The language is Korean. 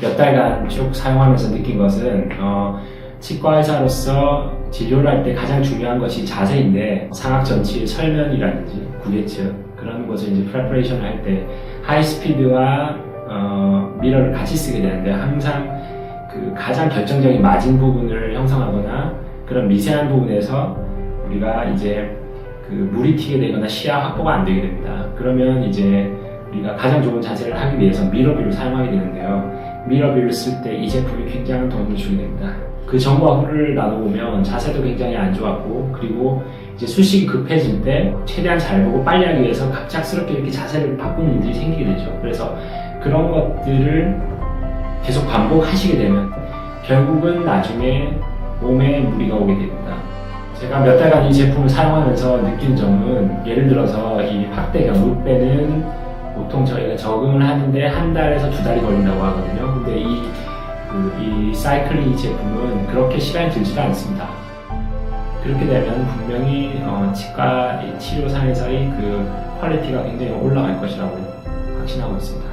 몇 달간 쭉 사용하면서 느낀 것은 어, 치과 의사로서 진료를 할 때 가장 중요한 것이 자세인데 상악 전치의 설면이라든지 구개측 그런 것을 이제 프레퍼레이션을 할 때 하이스피드와 어, 미러를 같이 쓰게 되는데 항상 그 가장 결정적인 마진 부분을 형성하거나 그런 미세한 부분에서 우리가 이제 그 물이 튀게 되거나 시야 확보가 안 되게 됩니다. 그러면 이제 우리가 가장 좋은 자세를 하기 위해서 미러뷰를 사용하게 되는데요. 미러뷰를 쓸 때 이 제품이 굉장한 도움을 주게 됩니다. 그 전과 후를 나눠보면 자세도 굉장히 안 좋았고 그리고 이제 수식이 급해질 때 최대한 잘 보고 빨리 하기 위해서 갑작스럽게 이렇게 자세를 바꾸는 일들이 생기게 되죠. 그래서 그런 것들을 계속 반복하시게 되면 결국은 나중에 몸에 무리가 오게 됩니다. 제가 몇 달간 이 제품을 사용하면서 느낀 점은 예를 들어서 이 확대경, 룩배는 보통 저희가 적응을 하는데 한 달에서 두 달이 걸린다고 하거든요. 이, 사이클링 이 제품은 그렇게 시간이 들지도 않습니다. 그렇게 되면 분명히 어, 치과 이 치료상에서의 그 퀄리티가 굉장히 올라갈 것이라고 확신하고 있습니다.